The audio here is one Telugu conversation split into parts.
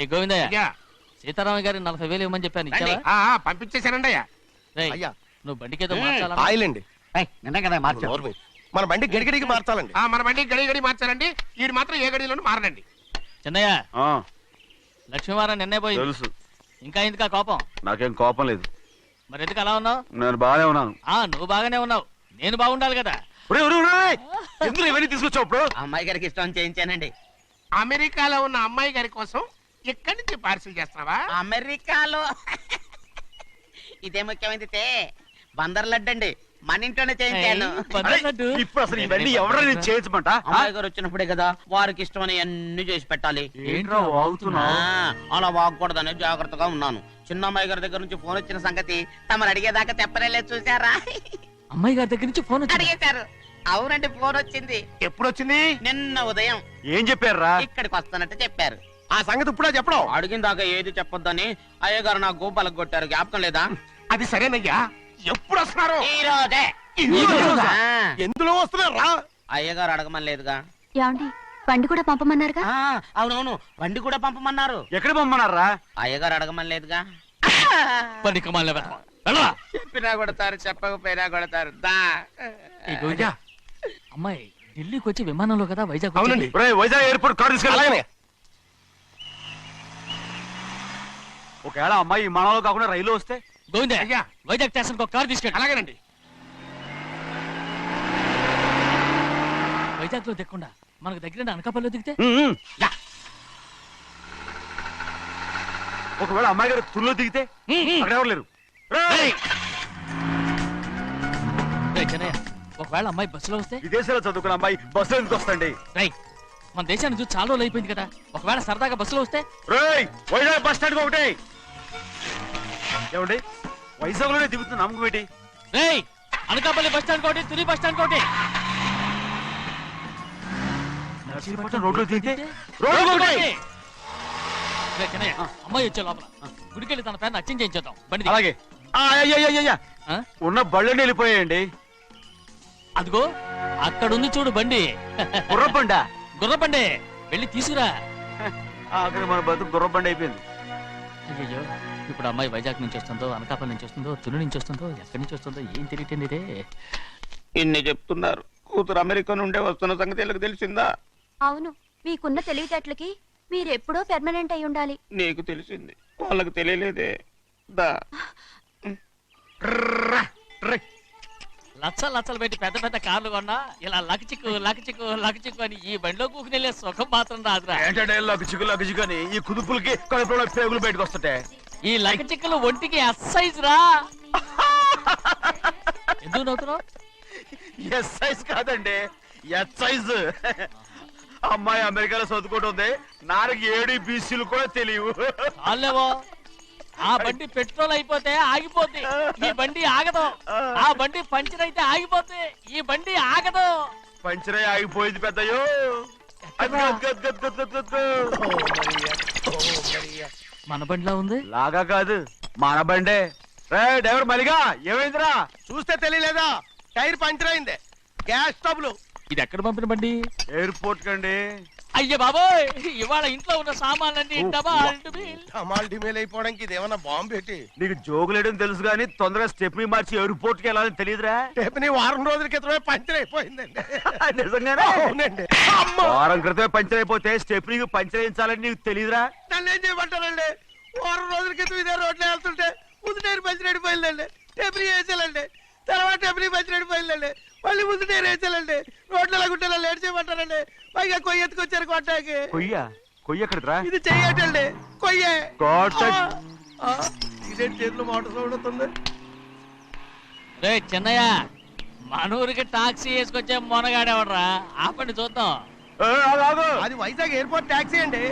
ఏ గోవిందయ్య అయ్యా. సీతారామ గారి నలభై వేలు ఇవ్వమని చెప్పాను రండి. ఆ, ఆ, పంపించేశానండి అయ్యా రేయ్, అయ్యా. నువ్వు బండికేదో. మార్చాలా? ఆయిల్ అండి నిన్న కదా మార్చావు నోరు మూయి. మన బండి గడిగడికి మార్చాలండి. ఆ, మన బండి గడి గడి మార్చారండి వీడు మాత్రం ఏ గడిలోనూ మారనండి చిన్నయ్య ఆ, లక్ష్మీవారం నిన్నే పోయింది తెలుసు. ఇంకా ఎందుకా కోపం? నాకేం కోపం లేదు. మరి ఎందుకు అలా ఉన్నావు? నేను బాగానే ఉన్నాను. ఆ నువ్వు బాగానే ఉన్నావు. నేను బాగుండాలి కదా. ఒరేయ్, ఒరేయ్, ఒరేయ్! ఎందుకు ఇవన్నీ తీసుకొచ్చావు ఇప్పుడు? అమ్మాయి గారికి ఇష్టం చేయించానండి. అమెరికాలో ఉన్న అమ్మాయి గారి కోసం ఇక్కడి నుంచి పార్సిల్ చేస్తున్నావా? అమెరికాలో. ఇదే ముఖ్యమైనది బందర్ లడ్డు అండి. మన ఇంట్లోనే చేయించాను. ఇప్పుడు అసలు ఇవన్నీ ఎవరైనా చేయించమంట? అమ్మాయి గారు వచ్చినప్పుడే కదా వారికి ఇష్టమని అన్ని చేసి పెట్టాలి. అలా వాగకూడదని జాగ్రత్తగా ఉన్నాను. చిన్న అమ్మాయి గారి దగ్గర నుంచి ఫోన్ వచ్చిన సంగతి తమరు అడిగేదాకా తెప్పలేదు చూసారా అమ్మాయి గారి దగ్గర నుంచి ఫోన్ వచ్చింది? అడిగేశారు. అవునండి ఫోన్ వచ్చింది. ఎప్పుడు వచ్చింది? నిన్న ఉదయం. ఏం చెప్పారా ఇక్కడికి వస్తానంటే చెప్పారు. ఆ సంగతి ఇప్పుడే చెప్పడం. అడిగిన దాకా ఏది చెప్పొద్దని అయ్యగారు నా గోపాలకు కొట్టారు. జ్ఞాపకం లేదా? అది సరేనయ్యా. ఎప్పుడు వస్తున్నారు? ఈ రోజే ఈ రోజా? ఆ, ఎందులో వస్తున్నారా? అయ్యగారు అడగమని లేదుగా ఏమండి బండి కూడా పంపమన్నారుగా? ఆ, అవునవును. బండి కూడా పంపమన్నారు. ఎక్కడ పొమ్మన్నారా అయ్యగారు అడగమని లేదుగా చెప్పినా కొడతారు చెప్పకపోయినా కొడతారు. దా. ఏ గోవింద అమ్మాయి ఢిల్లీకి వచ్చి విమానంలో కదా వైజాగ్ వచ్చింది. వైజాగ్ ఎయిర్పోర్ట్ కార్ తీసుకెళ్ళి ఒకవేళ అమ్మాయి విమానంలో కాకుండా రైలు వస్తే? గోవింద అయ్యా. వైజాగ్ స్టేషన్ ఒక కార్ తీసుకెళ్ళి. అలాగేనండి. వైజాగ్లో దిక్కుండా మనకు దగ్గర అనకాపల్లిలో దిగితే? ఉమ్. ఒకవేళ అమ్మాయి గారు తుల్లో దిగితే అక్కడ ఎవరు లేరు? రేయ్! రేయ్! చిన్నయ్య, ఒకవేళ అమ్మాయి బస్సులో వస్తే? విదేశాల్లో చదువుకున్న అమ్మాయి బస్సులో ఎందుకు వస్తండి రై మన దేశాన్ని చూసి చాలా రోజులు అయిపోయింది కదా. ఒకవేళ సరదాగా బస్సులో వస్తే? రేయ్ వైజాగ్ బస్ స్టాండ్ ఒకటి. ఏమండి? వైజాగ్లోనే దిగుతున్న నమ్మకం ఏంటి? రేయ్ అనకాపల్లి బస్ స్టాండ్ కోటి తుని బస్ స్టాండ్ కోటి నర్సీపట్నం రోడ్లో దిగితే? రోడ్డు. ఒకటి. చిన్నయ్య, అమ్మాయి వచ్చే లోపల. గుడికెళ్ళి తన పేరుని అచ్చం చేయించేద్దాం. బండి దిగు. అలాగే. ఆ, అయ్య, అయ్య, అయ్య, అయ్య. ఆ? ఉన్న బళ్ళని వెళ్ళిపోయాయండి. అదిగో అక్కడుంది చూడు బండి. గుర్రబండ గుర్ర బండి వెళ్ళి తీసుకురా. ఆఖరి మన బతుకు గుర్రబండ అయిపోయింది. అయ్యో ఇప్పుడు అమ్మాయి వైజాగ్ నుంచి వస్తుందో అనకాపల్లి నుంచి వస్తుందో తుని నుంచి వస్తుందో ఎక్కడి నుంచి వస్తుందో ఏం తెలియటండి ఇదే. ఇన్ని చెప్తున్నారు. కూతురు అమెరికా నుండే వస్తున్న సంగతి వీళ్ళకి తెలిసిందా? అవును మీకున్న తెలివితేటలకి మీరెప్పుడో పెర్మనెంట్ అయి ఉండాలి. నీకు తెలిసింది. వాళ్ళకి తెలియలేదే. దా. లచ్చలు లచ్చలు పెట్టి పెద్ద పెద్ద కార్లు కొన్నా ఇలా లకచిక్కు లకచిక్కు లకచిక్కు అని ఈ బండిలో కూకుని వెళ్ళే సుఖం మాత్రం రాదురా. ఏంటంటే లగచిగు లగచిగు అని ఈ కుదుపులకి కడుపులో పేగులు బయటకు వస్తుంటాయి ఈ లకచిక్కులు ఒంటికి ఎక్సైజ్ రా. ఎందుకు నవ్వుతున్నావు? ఎస్ సైజ్ కాదండి ఎస్ సైజ్ అమ్మాయి అమెరికాలో చదువుకుంటుంది నాకు ఏడు బీసీలు కూడా తెలియవు. చాలేవో. ఆ బండి పెట్రోల్ అయిపోతే ఆగిపోద్ది. ఈ బండి ఆగదు. ఆ. బండి పంచర్ అయితే ఆగిపోద్ది. ఈ బండి ఆగదు. పంచరై ఆగిపోయింది పెద్దయ్యో. మన బండిలా ఉంది? లాగా కాదు మన బండే. రే డ్రైవర్ మలిగా ఏమైందిరా? చూస్తే తెలియలేదా? టైర్ పంచర్ అయింది. గ్యాస్ స్టవ్లు ఇది ఎక్కడ పంపిన బండి? ఎయిర్పోర్ట్ కండి. అయ్య బాబోయ్ ఇవాళ ఇంట్లో ఉన్న సామాన్లన్నీ డబల్. డమాల్ డిమేల్ అయిపోవడానికి ఇదేమన్నా బాంబు పెట్టి నీకు జోకులేయడం తెలుసు కానీ తొందరగా స్టెప్ని మార్చి ఎయిర్పోర్ట్కి వెళ్ళాలని తెలియదురా రేపు వారం రోజుల క్రితమే పంచర్ అయిపోయిందండి. నిజంగానే? అవునండి. అమ్మ! వారం క్రితమే పంచర్ అయిపోతే స్టెప్నీకి పంచర్ వేయించాలని నీకు తెలియదురా నన్ను ఏం చేయమంటారండి? వారం రోజుల క్రితం ఇదే రోడ్లో వెళ్తుంటే ముందు టైర్ పంచర్ అయిపోయిందండి. టెబ్రీ వేసేయాలండి. తర్వాత టెబ్రీ పంచర్ అయిపోయిందండి. మళ్ళీ ముందు టైర్ వేసేయాలండి. రోడ్లు ఎలా గుంటే లేట్ చేయమంటారండి పైగా కొయ్య ఎత్తుకొచ్చారు కొట్టాకి. కొయ్య? కొయ్య ఎక్కడిదిరా? ఇది చెయ్యటండి కొయ్యే. ఇదేంటి చేతిలో మోటార్ సౌండ్ అవుతుంది రే చిన్నయ్య మన ఊరికి టాక్సీ వేసుకొచ్చే మొనగాడేవడరా? ఆపండి చూద్దాం. అది వైజాగ్ ఎయిర్పోర్ట్ ట్యాక్సీ అండి.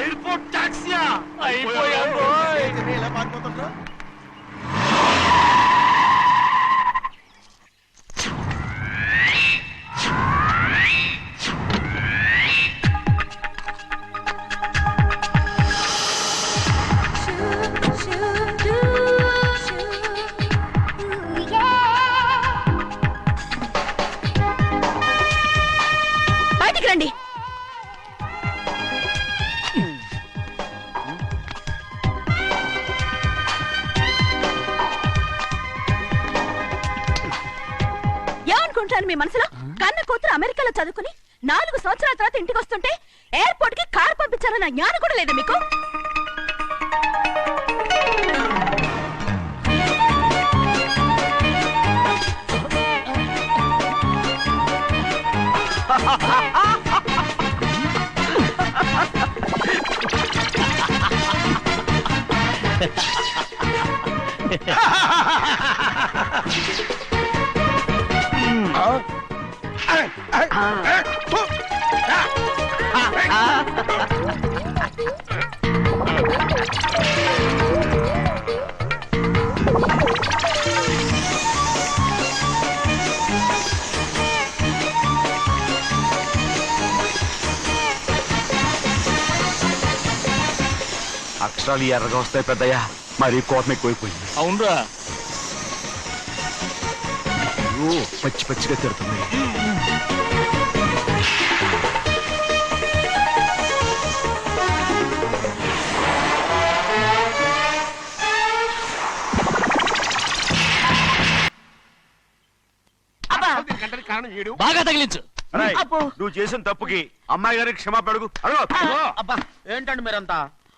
ఎయిర్పోర్ట్ టాక్సీయా? అయిపోయాం తీసుకురండి. ఏమనుకుంటాను మీ మనసులో? కన్న కూతురు అమెరికాలో చదువుకుని నాలుగు సంవత్సరాల తర్వాత ఇంటికి వస్తుంటే ఎయిర్పోర్ట్కి కారు పంపించాలన్న జ్ఞానం కూడా లేదా మీకు? ha ha ha ఆ అక్షరాలు ఎర్రగా వస్తాయి పెద్దయ్యా. మరి కోపం ఎక్కువైపోయింది. అవునరా. పచ్చి పచ్చిగా తిడుతుంది కారణం ఏడు బాగా తగిలించు. నువ్వు చేసిన తప్పుకి అమ్మాయి గారికి అడుగు. అడుగు. అబ్బా ఏంటండి మీరంతా?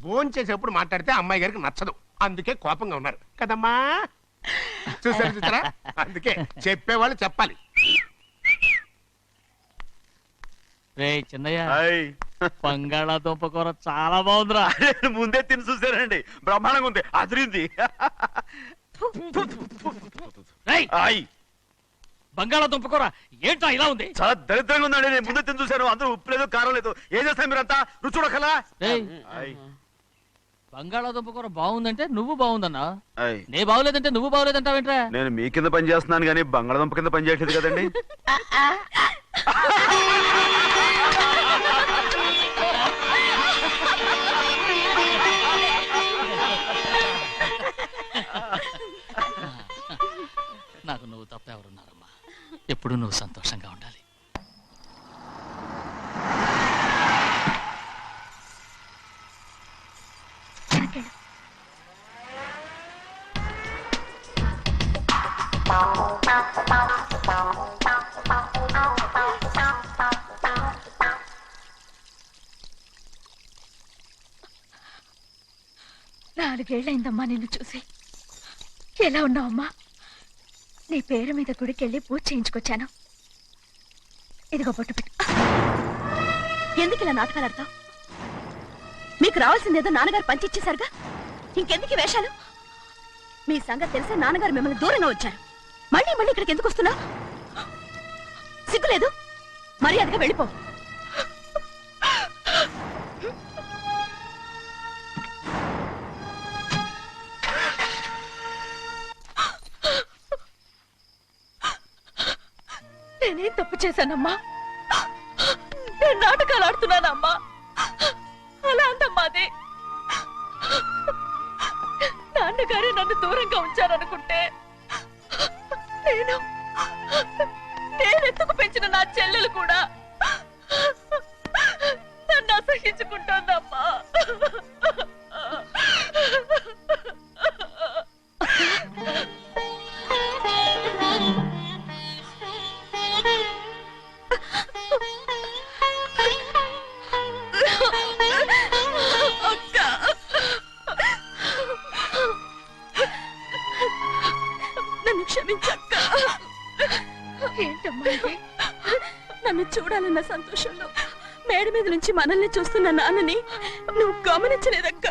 భోజనం చేసేప్పుడు మాట్లాడితే అమ్మాయి గారికి నచ్చదు. అందుకే కోపంగా ఉన్నారు. కదమ్మా? చూసారు చూసారా అందుకే చెప్పేవాళ్ళు చెప్పాలి. రే చిన్నయ్య. హాయ్. బంగాళాదుంప కూర చాలా బాగుందిరా. ముందే తిని చూసానండి బ్రహ్మాండంగా ఉంది. అదిరింది. రేయ్ హాయ్. బంగాళాదుంప కూర ఏంట్రా ఇలా ఉంది? చాలా దరిద్రంగా ఉందండి. నేను ముందే తిని చూశాను. అందరూ ఉప్పు లేదు కారం లేదు. ఏం చేస్తారు మీరంతా? రుచి చూడకలా రేయ్. హాయ్. బంగాళాదుంప కూర బాగుందంటే నువ్వు బాగుందన్నా. నే బాగులేదంటే నువ్వు బాగులేదంటావేంట్రా? నేను మీ కింద పని చేస్తున్నాను కానీ బంగాళదుంప కింద పని చేయట్లేదు కదండి. నాకు నువ్వు తప్ప ఎవరున్నారమ్మా? ఎప్పుడు నువ్వు సంతోషంగా ఉండాలి. నాలుగేళ్ళైందమ్మా నిన్ను చూసి. ఎలా ఉన్నావమ్మా? నీ పేరు మీద గుడికెళ్ళి పూజ చేయించుకొచ్చాను. ఇదిగో బొట్టు పెట్టు. ఎందుకు ఇలా నాటకాలు ఆడతావు మీకు రావాల్సిందేదో నాన్నగారు పంచిచ్చేశారుగా? ఇంకెందుకు వేషాలు? మీ సంగతి తెలిసే నాన్నగారు మిమ్మల్ని దూరంగా వచ్చారు. మళ్ళీ మళ్ళీ ఇక్కడికి ఎందుకు వస్తున్నావు సిగ్గులేదు. మర్యాదగా వెళ్ళిపో. నేనేం తప్పు చేశానమ్మా? నేను నాటకాలు ఆడుతున్నానమ్మా. అలా అందమ్మా అది. నాన్నగారే నన్ను దూరంగా ఉంచారనుకుంటే నుంచి మనల్ని చూస్తున్న నాన్నని నువ్వు గమనించలేదక్క.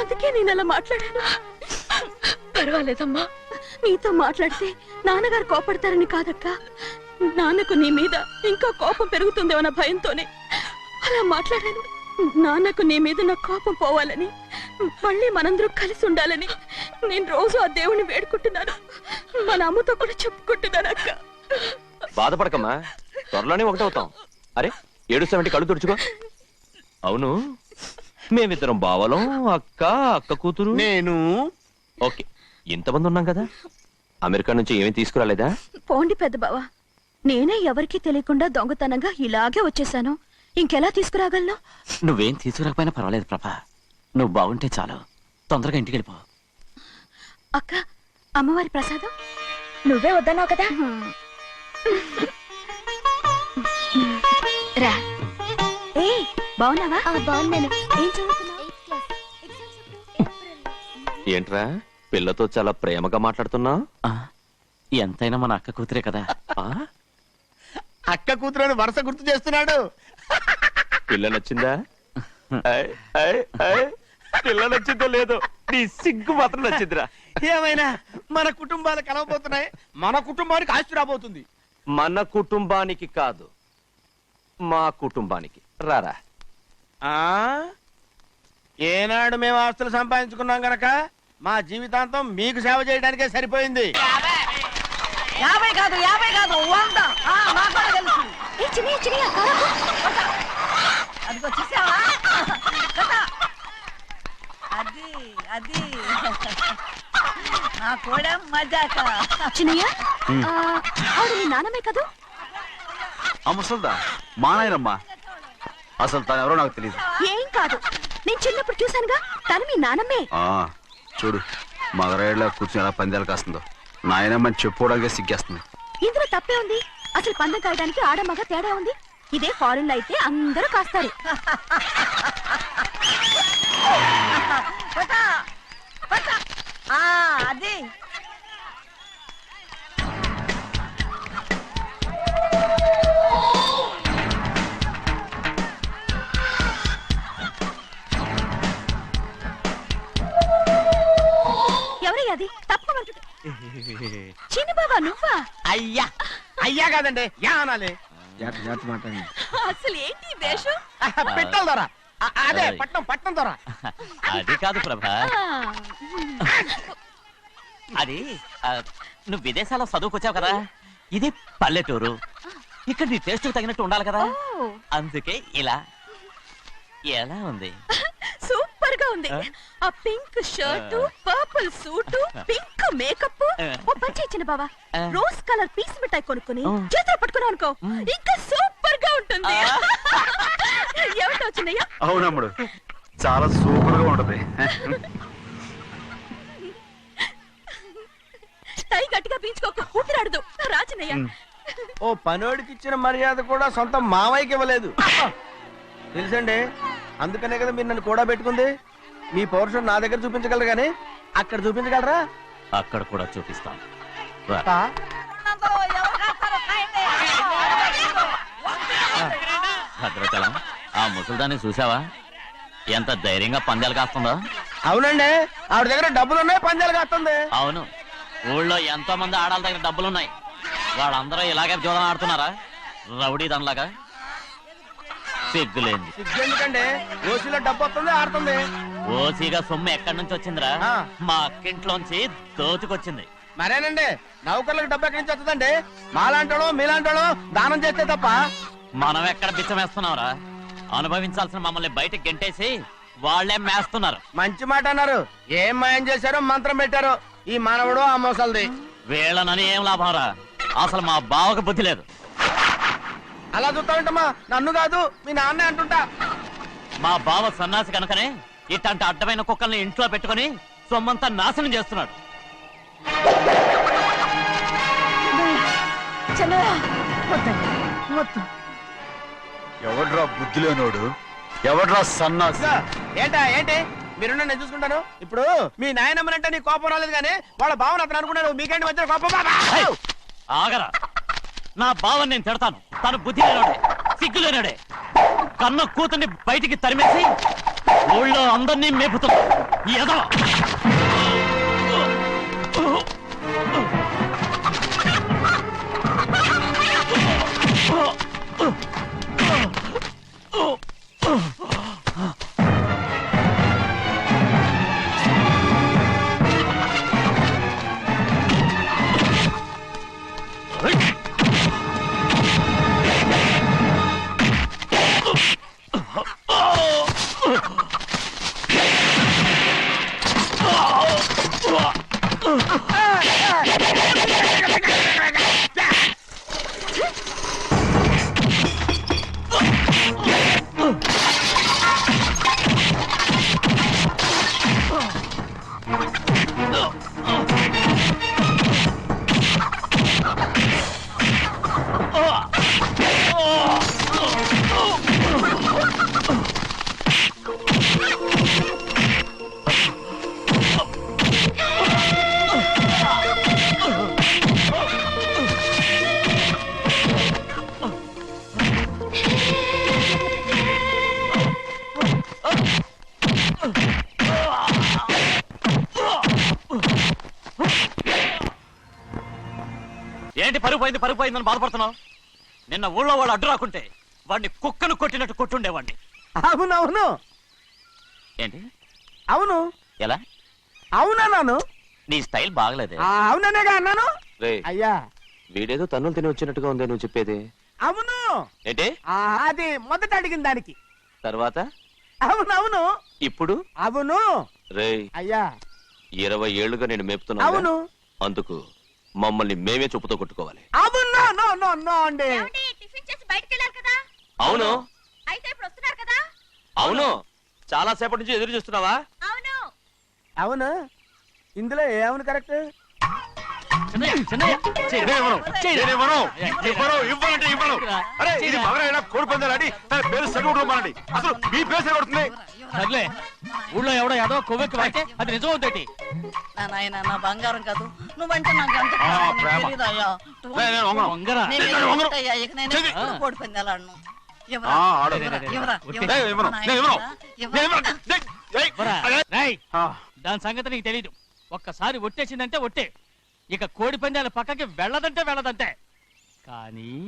అందుకే నేను అలా మాట్లాడాను. పర్వాలేదమ్మా. నీతో మాట్లాడితే నాన్నగారు కోపడతారని కాదక్కా. నాన్నకు నీ మీద ఇంకా కోపం పెరుగుతుందేమన్న భయంతోనే అలా మాట్లాడాను. నాన్నకు నీ మీద నా కోపం పోవాలని మళ్ళీ మనందరూ కలిసి ఉండాలని నేను రోజు ఆ దేవుని వేడుకుంటున్నాను. మన అమ్మతో కూడా చెప్పుకుంటున్నాను అక్క. బాధపడకమ్మా. త్వరలోనే ఒకటవుతాం. అరే ఏడుస్తామంటే కళ్ళు తుడుచుకో. అవును. మేమిద్దరం బావలం అక్క అక్క కూతురు. నేను. ఓకే. ఇంతమంది ఉన్నాం కదా. అమెరికా నుంచి ఏమీ తీసుకురాలేదా? పోండి పెద్ద బావా. నేనే ఎవరికీ తెలియకుండా దొంగతనంగా ఇలాగే వచ్చేసాను. ఇంకెలా తీసుకురాగలను? నువ్వేం తీసుకురాకపోయినా పర్వాలేదు ప్రభా. నువ్వు బాగుంటే చాలు. తొందరగా ఇంటికి వెళ్ళిపో. అక్క అమ్మవారి ప్రసాదం? నువ్వే వద్దన్నావు కదా. రా. ఏ బాగున్నావా? బాగున్నాను. ఏం చదువుతున్నావు? ఏంట్రా? పిల్లతో చాలా ప్రేమగా మాట్లాడుతున్నా ఆ, ఎంతైనా మన అక్క కూతురే కదా. అక్క కూతురు వరుస గుర్తు చేస్తున్నాడు. పిల్ల నచ్చిందా? I, I, I. పిల్ల నచ్చిందో లేదో నీ సిగ్గు మాత్రం నచ్చిందిరా. ఏమైనా మన కుటుంబాలు కలవబోతున్నాయి? మన కుటుంబానికి ఆస్తి రాబోతుంది. మన కుటుంబానికి కాదు. మా కుటుంబానికి. రారా. ఆ? ఏనాడు మేము ఆస్తులు సంపాదించుకున్నాం గనక మా జీవితాంతం మీకు సేవ చేయడానికే సరిపోయింది. యాభై కాదు యాభై కాదు వంద. ఆ, నాకు కూడా తెలుసు. ఏ చిన్నయ్య చిన్నయ్య కారకు. అదిగో చూసావా? కదా అది అది. నా కూడా మజాక. చిన్నయ్య ఆ, ఆవిడ మీ నాన్నమే కదూ? ఆ ముసల్దా? మా నాయనమ్మా అసలు తను ఎవరో నాకు తెలియదు ఏం కాదు. నేను చిన్నప్పుడు చూశానుగా. తను మీ నాన్నమ్మే ఆ చూడు మగరాయిలో కూర్చుని ఎలా పందాలు కాస్తుందో. నాయనమ్మని చెప్పుకోవడానికి సిగ్గేస్తుంది. ఇందులో తప్పే ఉంది. అసలు పందెం కాయడానికి ఆడమగ తేడా ఉంది. ఇదే ఫారెన్లో అయితే అందరూ కాస్తారు. కాదండి యా అనాలి అసలు ఏంటి ఈ వేషం? పెట్టాలి దొర అదే పట్నం పట్నం దొర అది కాదు ప్రభా. అది ఆ, నువ్వు విదేశాల్లో చదువుకొచ్చావు కదా? ఇది పల్లెటూరు. ఇక్కడ నీ టేస్ట్ తగినట్టు ఉండాలి కదా? ఓ, అందుకే ఇలా. ఎలా ఉంది? ఉంది. ఆ? Pink shirt purple suit pink makeup. ఓ పంచి ఇచ్చిన బావా. రోజ్ కలర్ పీస్ మిఠాయి కొనుక్కుని. చేతిలో పట్టుకున్నావు అనుకో ఇంకా సూపర్గా ఉంటుంది అవునమ్ముడు. చాలా సూపర్గా ఉంటది. టై గట్టిగా పీంచుకోకు ఊపిరాడదు. రాజనయ్య ఓ పనోడికి ఇచ్చిన మర్యాద కూడా సొంత మావయ్యకి ఇవ్వలేదు. తెలుసండి అందుకనే కదా మీరు నన్ను కూడా పెట్టుకుంది. మీ పౌరుషం నా దగ్గర చూపించగలరు కానీ అక్కడ చూపించగలరా? అక్కడ కూడా రా. కాయండి. భద్రాచలం ఆ ముసల్దాన్ని చూసావా ఎంత ధైర్యంగా పందాలు కాస్తుందో. అవునండి ఆవిడ దగ్గర డబ్బులు ఉన్నాయి పందాలు కాస్తుంది. అవును ఊళ్ళో ఎంతో మంది ఆడాళ్ళ దగ్గర డబ్బులున్నాయి. వాళ్ళందరూ ఇలాగే జోదం ఆడుతున్నారా? రౌడీ దానిలాగా. సిగ్గులేంది ఎందుకండి? ఓసీలో డబ్బు వస్తుంది ఆడుతుంది. ఓసీగా సొమ్ము ఎక్కడి నుంచి వచ్చిందిరా? ఆ. మా అక్కింట్లోంచి దోచుకొచ్చింది. మరేనండి? నౌకర్లకు డబ్బు ఎక్కడి నుంచి వస్తుందండి? మాలాంటోళ్ళు మీలాంటోళ్ళు దానం చేస్తే తప్ప. మనం ఎక్కడ బిచ్చమేస్తున్నావురా అనుభవించాల్సిన మమ్మల్ని బయటకు గెంటేసి వాళ్ళే మేస్తున్నారు. మంచి మాట అన్నారు. ఏం మాయం చేశారో మంత్రం పెట్టారో. ఈ మానవుడు ఆ మోసల్ది. వీళ్ళనని ఏం లాభంరా? అసలు మా బావకు బుద్ధి లేదు. అలా చూస్తామంటమ్మా నన్ను కాదు మీ నాన్నే అంటుంటా. మా బావ సన్నాసి కనుకనే ఇట్లాంటి అడ్డమైన కుక్కల్ని ఇంట్లో పెట్టుకొని సొమ్మంతా నాశనం చేస్తున్నాడు. ఎవడ్రా బుద్ధి లేనోడు? ఎవడ్రా సన్నాసి? ఏంటా ఏంటి? మీరు నేను చూసుకుంటాను. ఇప్పుడు మీ నాయనమ్మనంటే నీ కోపం రాలేదు కానీ వాళ్ళ భావన అతను అనుకున్నాడు. మీకేంటి మధ్య కోపం! ఆగరా. నా బావని నేను తిడతాను. తను బుద్ధి లేనోడే సిగ్గు లేనోడే. కన్న కూతుర్ని బయటికి తరిమేసి ఊళ్ళో అందరినీ మేపుతున్నా ఈ ఎదవ పోయింది పరుగు పోయిందని బాధపడుతున్నావు? నిన్న ఊళ్ళో వాళ్ళు అడ్డు రాకుంటే వాడిని కుక్కను కొట్టినట్టు కొట్టుండేవాడిని. అవునవును ఏంటి? అవును. ఎలా? అవునన్నాను నీ స్టైల్ బాగలేదే. ఆ, అవుననేగా అన్నాను అయ్యా. వీడేదో తన్నులు తిని వచ్చినట్టుగా ఉంది నువ్వు చెప్పేది. అవును. ఏంటి? ఆ, అది మొదట అడిగిన దానికి. తర్వాత? అవునవును ఇప్పుడు? అవును. రే అయ్యా. ఇరవై ఏళ్ళుగా నేను మేపుతున్నా అవును. అందుకు. మమ్మల్ని మేమే చెప్పుతో కొట్టుకోవాలి. అవును నో నో నో అండి. టిఫిన్ చేసి బయటికి వెళ్ళారు కదా? అవును. అయితే ఇప్పుడు వస్తున్నారు కదా? అవును. చాలా సేపటి నుంచి ఎదురు చూస్తున్నావా? అవును. అవును. ఇందులో ఏమవును కరెక్ట్? ఇవ్వను. అరే ఇది మగరైనా కోడి పందాలని తన పేరు అసలు మీ పేరు సర్లే ఊళ్ళో ఎవడో ఏదో కొవ్వెక్కి వాడితే అది నిజం అవుతాయి నా నాయన నా బంగారం కాదు. నువ్వంటే నాకు ఎంత. నేను- కోడి. దాని సంగతి నీకు తెలీదు. ఒక్కసారి ఒట్టేసిందంటే ఒట్టే. ఇక కోడి పందాల పక్కకి వెళ్ళదంటే వెళ్ళదంటే కానీ